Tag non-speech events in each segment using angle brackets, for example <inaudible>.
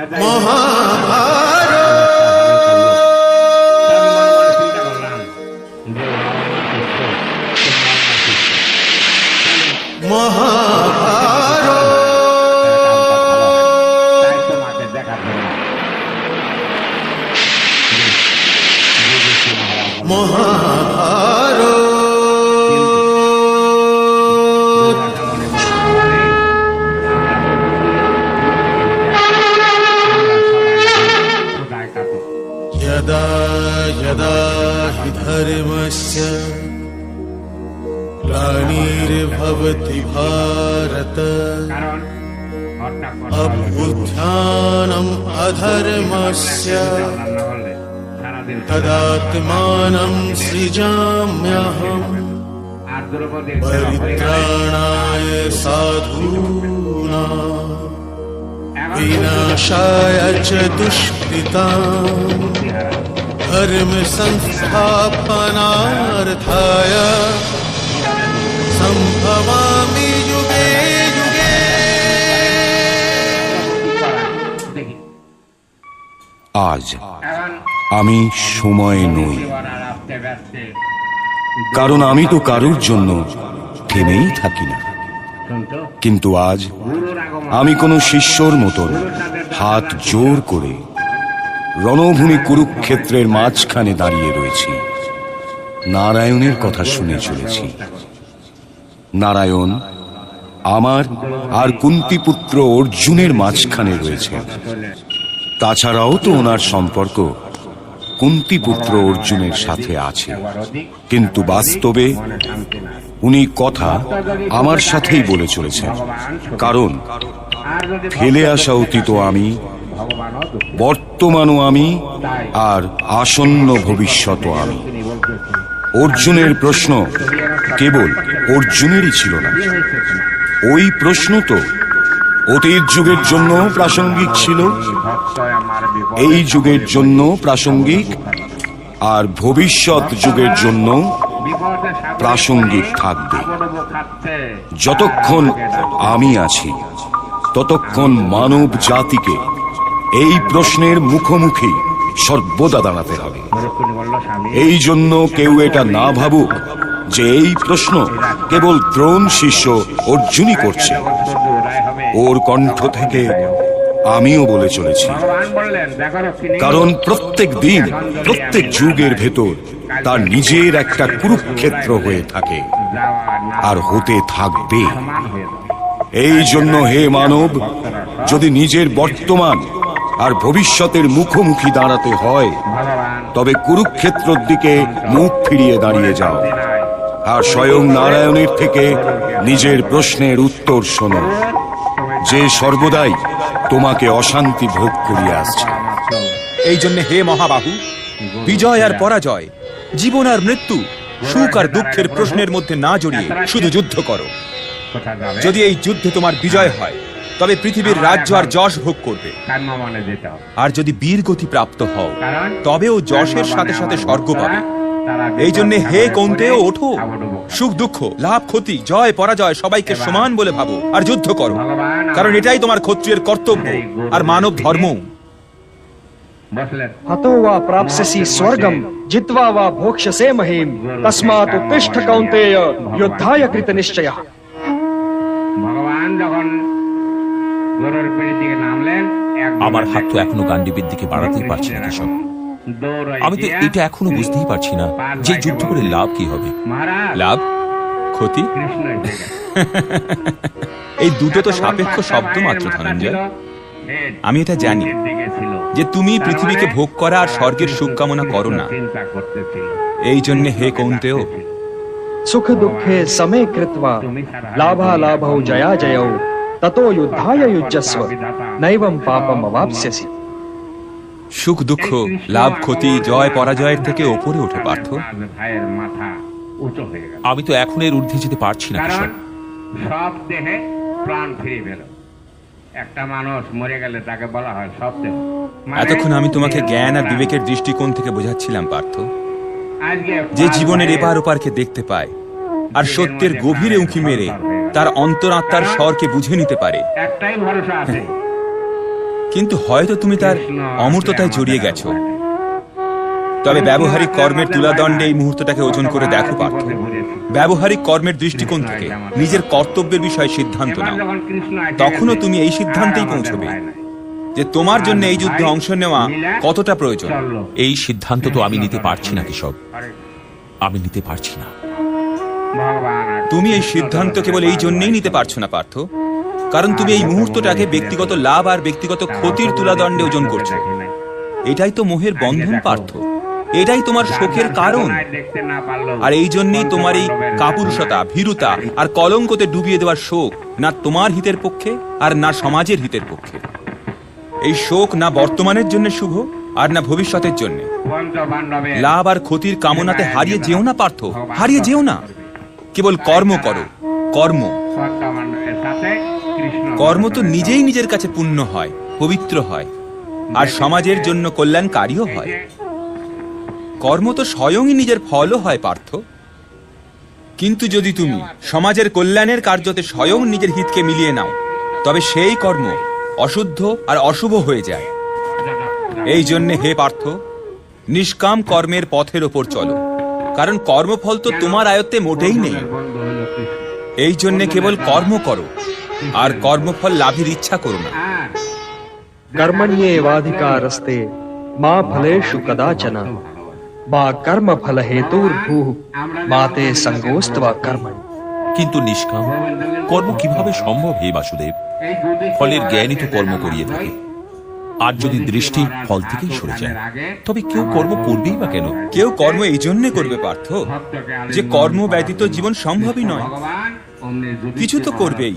চিন্তা भवति भारत। अभ्युत्थानम् अधर्मस्य। तदात्मानम् सृजाम्यहम्। परित्राणाय साधूना विनाशाय च दुष्कृता धर्मसंस्थापनार्थाय সম্ভবামি যুগে যুগে। আজ আমি সময় নই। কারণ আমি তো কারুর জন্য থেমেই থাকি না। কিন্তু আজ আমি কোনো শিষ্যর মতন হাত জোর করে রণভূমি কুরুক্ষেত্রের মাঝখানে দাঁড়িয়ে রয়েছি। নারায়ণের কথা শুনে চলেছি। নারায়ণ, আমার আর কুন্তিপুত্র অর্জুনের মাঝখানে রয়েছে। তাছাড়াও তো ওনার সম্পর্ক কুন্তিপুত্র অর্জুনের সাথে আছে। কিন্তু বাস্তবে উনি কথা আমার সাথেই বলে চলেছেন। কারণ ফেলে আসা অতীত আমি, বর্তমানও আমি, আর আসন্ন ভবিষ্যৎও আমি। অর্জুনের প্রশ্ন কেবল অর্জুনেরই ছিল না? ওই প্রশ্ন তো অতীত যুগের জন্য প্রাসঙ্গিক ছিল, এই যুগের জন্য প্রাসঙ্গিক, আর ভবিষ্যৎ যুগের জন্য প্রাসঙ্গিক থাকবে যতক্ষণ আমি আছি, ততক্ষণ মানব জাতিকে এই প্রশ্নের মুখোমুখি সর্বদা দাঁড়াতে হবে এই জন্য কেউ এটা না ভাবুক যে এই প্রশ্ন কেবল দ্রোণ শিষ্য অর্জুনই করছে ওর কণ্ঠ থেকে আমিও বলে চলেছি কারণ প্রত্যেক দিন, প্রত্যেক যুগের ভেতর তার নিজের একটা কুরুক্ষেত্র হয়ে থাকে আর হতে থাকবে। এই জন্য হে মানব, যদি নিজের বর্তমান আর ভবিষ্যতের মুখোমুখি দাঁড়াতে হয়, তবে কুরুক্ষেত্রর দিকে মুখ ফিরিয়ে দাঁড়িয়ে যাও। আর স্বয়ং নারায়ণের থেকে নিজের প্রশ্নের উত্তর শোনো। যে সর্বদাই তোমাকে অশান্তি ভোগ করিয়ে আসছে। এই জন্য হে মহাবাহু, বিজয় আর পরাজয়, জীবন আর মৃত্যু, সুখ আর দুঃখের প্রশ্নের মধ্যে না জড়িয়ে শুধু যুদ্ধ করো। যদি এই যুদ্ধে তোমার বিজয় হয়, তবে পৃথিবীর রাজ্য আর যশ ভোগ করবে। আর যদি বীর গতি প্রাপ্ত হও, তবেও যশের সাথে সাথে স্বর্গ পাবে। এই জন্য হে কোনতে ওঠো। সুখ দুঃখ লাভ ক্ষতি জয় পরাজয় সবাইকে সমান বলে ভাবো আর যুদ্ধ করো। কারণ এটাই তোমার ক্ষত্রিয়ের কর্তব্য আর মানব ধর্ম আমার হাত তো এখনও গান্ডীবের দিকে বাড়াতেই পারছি না কৃষক আমি তো এটা এখনও বুঝতেই পারছি না। যে যুদ্ধ করে লাভ কি হবে? লাভ? ক্ষতি? <laughs> এই দুটো তো সাপেক্ষ শব্দ মাত্র ধনঞ্জয়। আমি এটা জানি। যে তুমি পৃথিবীকে ভোগ করা আর স্বর্গের সুখ কামনা করো না। এই জন্য হে কৌন্তেও সুখ দুঃখে সময় কৃত্বা। লাভা লাভৌ জয়া জয়ৌ। ততো যুদ্ধায় যুজ্জস্ব। নৈবম পাপম অবাপ্স্যসি সুখ দুঃখ লাভ ক্ষতি জয় পরাজয়ের থেকে ওপরে ওঠে পার্থ। আমি তো এখন এর ঊর্ধ্বে যেতে পারছি না সব দেহে প্রাণ ফিরে পেল। একটা মানুষ মরে গেলে তাকে বলা হয় সব দেহ। মানে এতক্ষণ আমি তোমাকে জ্ঞান আর বিবেকের দৃষ্টিকোণ থেকে বোঝাচ্ছিলাম পার্থ। যে জীবনের এপার ওপারকে দেখতে পায় আর সত্যের গভীরে উঁকি মেরে তার অন্তরাত্মার স্বরকে বুঝে নিতে পারে। একটাই ভরসা আছে। <laughs> কিন্তু হয়তো তুমি তার অমূর্ততায় জড়িয়ে গেছো। তবে ব্যবহারিক কর্মের তুলাদণ্ডে এই মুহূর্তটাকে ওজন করে দেখো, পার্থ। ব্যবহারিক কর্মের দৃষ্টিকোণ থেকে নিজের কর্তব্যের বিষয়ে সিদ্ধান্ত নাও। তখনও তুমি এই সিদ্ধান্তেই পৌঁছবে যে তোমার জন্য এই যুদ্ধে অংশ নেওয়া কতটা প্রয়োজন। এই সিদ্ধান্ত তো আমি নিতে পারছি না, কেশব। আমি নিতে পারছি না। তুমি এই সিদ্ধান্ত কেবল এই জন্যেই নিতে পারছ না, পার্থ। কারণ তুমি এই মুহূর্তটাকে ব্যক্তিগত লাভ আর ব্যক্তিগত ক্ষতির তুলাদণ্ডে ওজন করছ। এটাই তো মোহের বন্ধন পার্থ। এটাই তোমার শোকের কারণ। আর এই জন্যই তোমার এই কাপুরুষতা, ভীরুতা আর কলঙ্কতে ডুবিয়ে দেওয়ার শোক না তোমার হিতের পক্ষে আর না সমাজের হিতের পক্ষে। এই শোক না বর্তমানের জন্য শুভ আর না ভবিষ্যতের জন্য। লাভ আর ক্ষতির কামনাতে হারিয়ে যেও না পার্থ, হারিয়ে যেও না। কেবল কর্ম করো, কর্ম। কর্ম তো নিজেই নিজের কাছে পুণ্য হয়, পবিত্র হয়, আর সমাজের জন্য কল্যাণকারীও হয়। কর্ম তো স্বয়ংই নিজের ফলও হয়, পার্থ। কিন্তু যদি তুমি সমাজের কল্যাণের কার্যতে স্বয়ং নিজের হিতকে মিলিয়ে নাও, তবে সেই কর্ম অশুদ্ধ আর অশুভ হয়ে যায়। এই জন্যে হে পার্থ, নিষ্কাম কর্মের পথের ওপর চলো, কারণ কর্মফল তো তোমার আয়ত্তে মোটেই নেই। এই জন্যে কেবল কর্ম করো আর কর্মফল লাভের ইচ্ছা করো না। কর্মণ্যেবাধিকারস্তে মা ফলেষু কদাচন। বা কর্ম ফল মাতে কর্ম কিন্তু নিষ্কাম কর্ম কীভাবে সম্ভব হে বাসুদেব? ফলের জ্ঞানই তো কর্ম করিয়ে থাকে। আর যদি দৃষ্টি ফল থেকেই সরে যায় তবে কেউ কর্ম করবেই বা কেন? কেউ কর্ম এই জন্য করবে পার্থ যে কর্ম ব্যতীত জীবন সম্ভবই নয়। কিছু তো করবেই।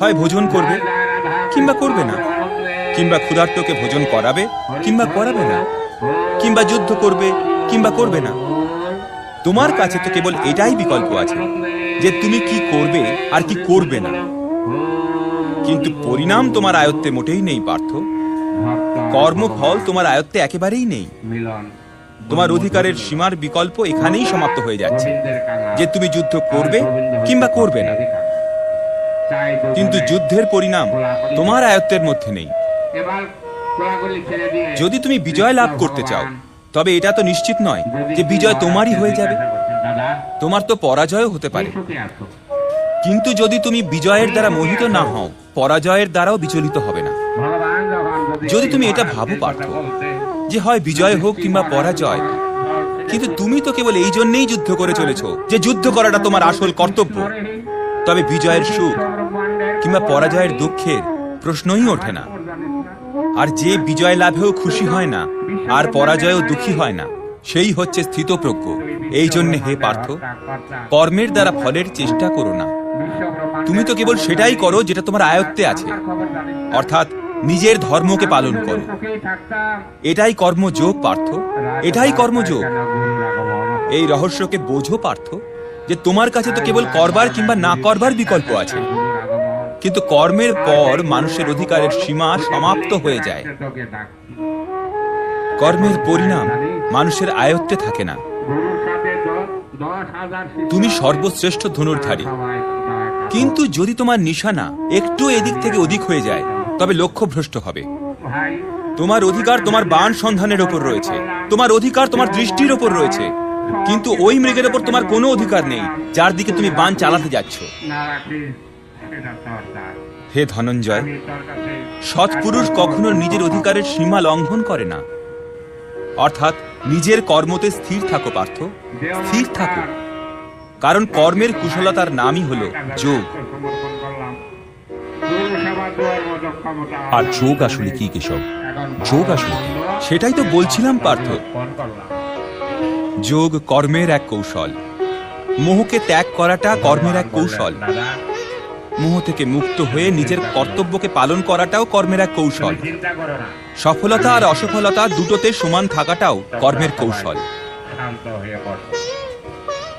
হয় ভোজন করবে কিংবা করবে না। কিংবা ক্ষুধার্তকে ভোজন করাবে কিংবা করাবে না। কিংবা যুদ্ধ করবে কিংবা করবে না। তোমার কাছে তো কেবল এটাই বিকল্প আছে যে তুমি কি করবে আর কি করবে না। কিন্তু পরিণাম তোমার আয়ত্তে মোটেই নেই পার্থ। কর্মফল তোমার আয়ত্তে একেবারেই নেই। তোমার অধিকারের সীমার বিকল্প এখানেই সমাপ্ত হয়ে যাচ্ছে যে তুমি যুদ্ধ করবে কিংবা করবে না। কিন্তু যুদ্ধের পরিণাম তোমার আয়ত্তের মধ্যে নেই। যদি তুমি বিজয় লাভ করতে চাও তবে এটা তো নিশ্চিত নয় যে বিজয় তোমারই হয়ে যাবে। তোমার তো পরাজয়ও হতে পারে। কিন্তু যদি তুমি বিজয়ের দ্বারা মোহিত না হও পরাজয়ের দ্বারাও বিচলিত হবে না। যদি তুমি এটা ভাবো পার্থ যে হয় বিজয় হোক কিংবা পরাজয় কিন্তু তুমি তো কেবল এই জন্যেই যুদ্ধ করে চলেছ যে যুদ্ধ করাটা তোমার আসল কর্তব্য। তবে বিজয়ের সুখ কিংবা পরাজয়ের দুঃখের প্রশ্নই ওঠে না। আর যে বিজয় লাভেও খুশি হয় না, আর পরাজয়েও দুঃখী হয় না, সেই হচ্ছে স্থিতপ্রজ্ঞ। এই জন্য হে পার্থ, কর্মের দ্বারা ফলের চেষ্টা করো না। তুমি তো কেবল সেটাই করো যেটা তোমার আয়ত্তে আছে। অর্থাৎ নিজের ধর্মকে পালন করো। এটাই কর্মযোগ, পার্থ। এটাই কর্মযোগ। এই রহস্যকে বোঝো, পার্থ। যে তোমার কাছে তো কেবল করবার কিংবা না করবার বিকল্প আছে। কিন্তু কর্মের পর মানুষের অধিকারের সীমা সমাপ্ত হয়ে যায়। কর্মের পরিণাম মানুষের আয়ত্তে থাকে না। তুমি সর্বশ্রেষ্ঠ ধনুর্ধারী। কিন্তু যদি তোমার নিশানা একটু এদিক থেকে অধিক হয়ে যায়, তবে লক্ষ্য ভ্রষ্ট হবে। তোমার অধিকার তোমার বাণ সন্ধানের ওপর রয়েছে। তোমার অধিকার তোমার দৃষ্টির ওপর রয়েছে। কিন্তু ওই মৃগের ওপর তোমার কোনো অধিকার নেই, যার দিকে তুমি বান চালাতে যাচ্ছ। হে ধনঞ্জয়, সৎপুরুষ কখনো নিজের অধিকারের সীমা লঙ্ঘন করে না। অর্থাৎ নিজের কর্মতে স্থির থাকো, পার্থ। স্থির থাকো। কারণ কর্মের কুশলতার নামই হলো যোগ। আর যোগ আসলে কি, কেশব? যোগ আসলে সেটাই তো বলছিলাম, পার্থ। যোগ কর্মের এক কৌশল। মোহকে ত্যাগ করাটা কর্মের এক কৌশল। মোহ থেকে মুক্ত হয়ে নিজের কর্তব্যকে পালন করাটাও কর্মের এক কৌশল। সফলতা আর অসফলতা দুটোতে সমান থাকাটাও কর্মের কৌশল।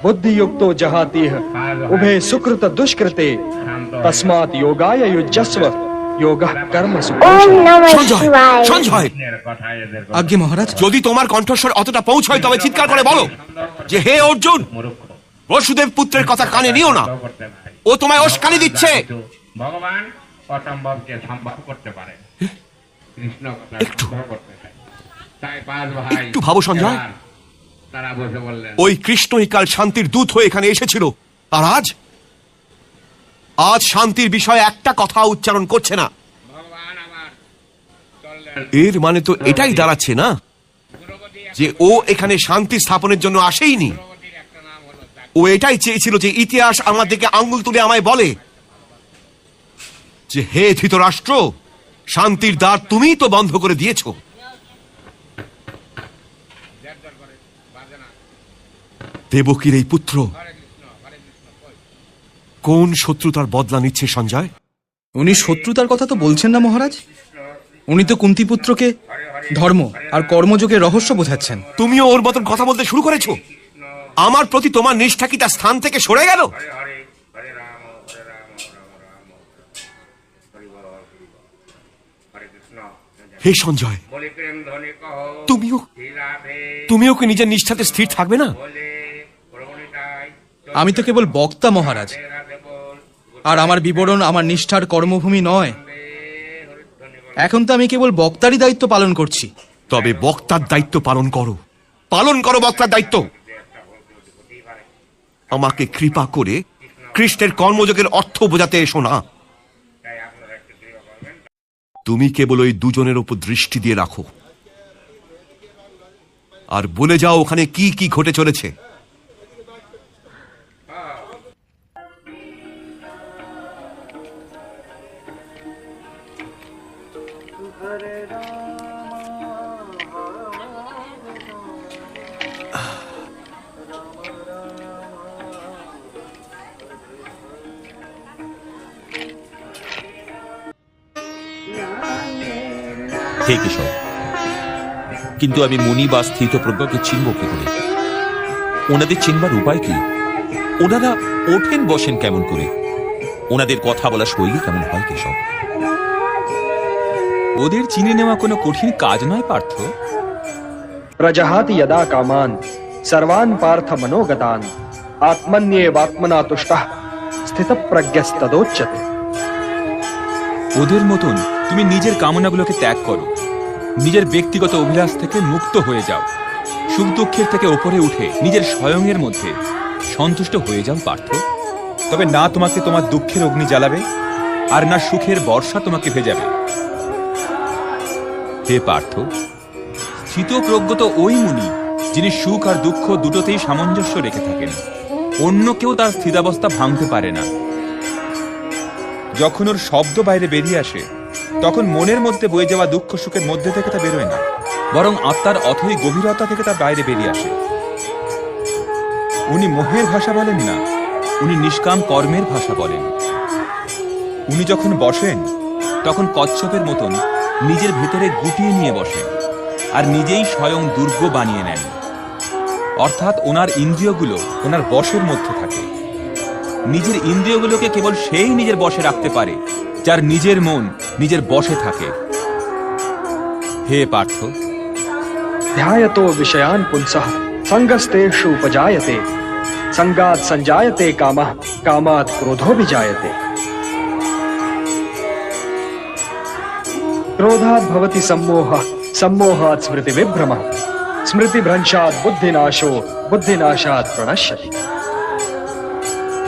বুদ্ধিযুক্ত দেহ উভয়ে সুকৃত দুষ্কৃতে, তসমাৎ যোগায় যুজস্ব আজ্ঞে মহারাজ যদি তোমার কণ্ঠস্বর অতটা পৌঁছয় তবে চিৎকার করে বলো যে হে অর্জুন বসুদেব পুত্রের কথা কানে নিও না। ও তোমায় দিচ্ছে। ভগবান অসম্ভবকে সম্ভব করতে পারে। কৃষ্ণ একটু। ভাবো সঞ্জয়। ওই কৃষ্ণই কাল শান্তির দূত হয়ে এখানে এসেছিল। আর আজ আজ শান্তির বিষয়ে একটা কথা উচ্চারণ করছে না এর মানে তো এটাই দাঁড়াচ্ছে না, যে ও এখানে শান্তি স্থাপনের জন্য আসেইনি। ও এটাই চেয়েছিল যে ইতিহাস আমার দিকে আঙ্গুল তুলে আমায় বলে যে, হে ধৃতরাষ্ট্র, শান্তির দ্বার তুমিই তো বন্ধ করে দিয়েছ দেবকীর এই পুত্র হরে কৃষ্ণ হরে কৃষ্ণ কই কোন শত্রুতার বদলা নিচ্ছে সঞ্জয়? উনি শত্রুতার কথা তো বলছেন না মহারাজ? উনি তো কুন্তিপুত্রকে ধর্ম আর কর্মযোগের রহস্য বোঝাচ্ছেন। তুমিও ওর মতন কথা বলতে শুরু করেছ? আমার প্রতি তোমার নিষ্ঠা কি তার স্থান থেকে সরে গেল? হে সঞ্জয় তুমিও তুমিও কি নিজের নিষ্ঠাতে স্থির থাকবে না? আমি তো কেবল বক্তা মহারাজ। আর আমার বিবরণ আমার নিষ্ঠার কর্মভূমি নয়। এখন তো আমি কেবল বক্তারই দায়িত্ব পালন করছি। তবে বক্তার দায়িত্ব পালন করো। পালন করো বক্তার দায়িত্ব। আমাকে কৃপা করে কৃষ্ণের কর্মযোগের অর্থ বোঝাতে এসো না। তুমি কেবল ওই দুজনের ওপর দৃষ্টি দিয়ে রাখো। আর বলে যাও ওখানে কি কি ঘটে চলেছে। হে কিন্তু আমি মুনি বা স্থিত প্রজ্ঞকে চিনব কি করে? ওনাদের চিনবার উপায় কি? ওনারা ওঠেন বসেন কেমন করে? ওনাদের কথা বলা শৈলী কেমন হয় কেশব ওদের চিনে নেওয়া কোনো কঠিন কাজ নয় পার্থ। প্রজাহাতি যদা কামান সর্বান পার্থ মনোগতান আত্মন্যেবাত্মনা তুষ্ট স্থিতপ্রজ্ঞস্তদোচ্যতে ওদের মতন তুমি নিজের কামনাগুলোকে ত্যাগ করো। নিজের ব্যক্তিগত অভিলাষ থেকে মুক্ত হয়ে যাও। সুখ দুঃখের থেকে ওপরে উঠে নিজের স্বয়ংয়ের মধ্যে সন্তুষ্ট হয়ে যাও পার্থ। তবে না তোমাকে তোমার দুঃখের অগ্নি জ্বালাবে আর না সুখের বর্ষা তোমাকে ভেজাবে। হে পার্থ স্থিতপ্রজ্ঞ তো ওই মুনি, যিনি সুখ আর দুঃখ দুটোতেই সামঞ্জস্য রেখে থাকেন। অন্য কেউ তার স্থিতাবস্থা ভাঙতে পারে না। যখন ওর শব্দ বাইরে বেরিয়ে আসে, তখন মনের মধ্যে বয়ে যাওয়া দুঃখ সুখের মধ্যে থেকে তা বেরোয় না, বরং আত্মার অথই গভীরতা থেকে তা বাইরে বেরিয়ে আসে। উনি মোহের ভাষা বলেন না, উনি নিষ্কাম কর্মের ভাষা বলেন। উনি যখন বসেন, তখন কচ্ছপের মতন নিজের ভেতরে গুটিয়ে নিয়ে বসে আর নিজেই স্বয়ং দুর্গ বানিয়ে নেন অর্থাৎ ওনার ইন্দ্রিয়গুলো ওনার বশের মধ্যে থাকে। নিজের ইন্দ্রিয়গুলোকে কেবল সেই নিজের বশে রাখতে পারে যার নিজের মন নিজের বশে থাকে। হে পার্থ, ধ্যায়ত বিষয়ান পুনসহ উপজায়তে সঙ্গাত সঞ্জায়তে কামা কামাত ক্রোধ বিজায়তে क्रोधात् भवति सम्मोहः सम्मोहात् स्मृतिविभ्रमः स्मृतिभ्रंशात् बुद्धिनाशो बुद्धिनाशात् प्रणश्यति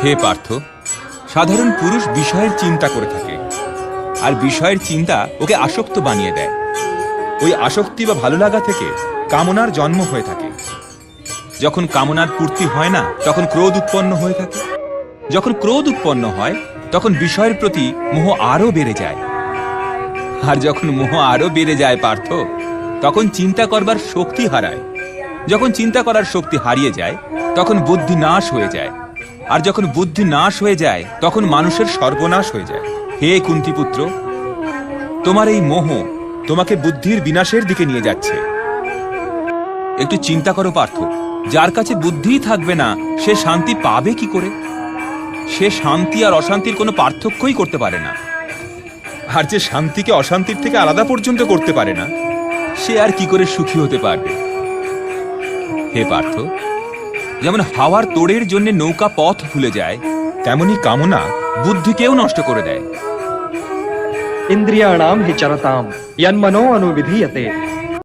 হে পার্থ সাধারণ পুরুষ বিষয়ের চিন্তা করে থাকে আর বিষয়ের চিন্তা ওকে আসক্ত বানিয়ে দেয় ওই আসক্তি বা ভালো লাগা থেকে কামনার জন্ম হয়ে থাকে যখন কামনার পূর্তি হয় না তখন ক্রোধ উৎপন্ন হয়ে থাকে যখন ক্রোধ উৎপন্ন হয় তখন বিষয়ের প্রতি মোহ আরো বেড়ে যায় আর যখন মোহ আরও বেড়ে যায় পার্থ, তখন চিন্তা করবার শক্তি হারায়। যখন চিন্তা করার শক্তি হারিয়ে যায়, তখন বুদ্ধি নাশ হয়ে যায়। আর যখন বুদ্ধি নাশ হয়ে যায়, তখন মানুষের সর্বনাশ হয়ে যায়। হে কুন্তিপুত্র, তোমার এই মোহ তোমাকে বুদ্ধির বিনাশের দিকে নিয়ে যাচ্ছে। একটু চিন্তা করো পার্থ, যার কাছে বুদ্ধিই থাকবে না, সে শান্তি পাবে কি করে? সে শান্তি আর অশান্তির কোনো পার্থক্যই করতে পারে না। আর যে শান্তিকে অশান্তির থেকে আলাদা পর্যন্ত করতে পারে না, সে আর কি করে সুখী হতে পারবে? হে পার্থ, যেমন হাওয়ার তোড়ের জন্য নৌকা পথ ভুলে যায়, তেমনি কামনা বুদ্ধিকেও নষ্ট করে দেয়। ইন্দ্রিয়াণাম হি চরতাম ইয়ান মনো অনুবিধীয়তে।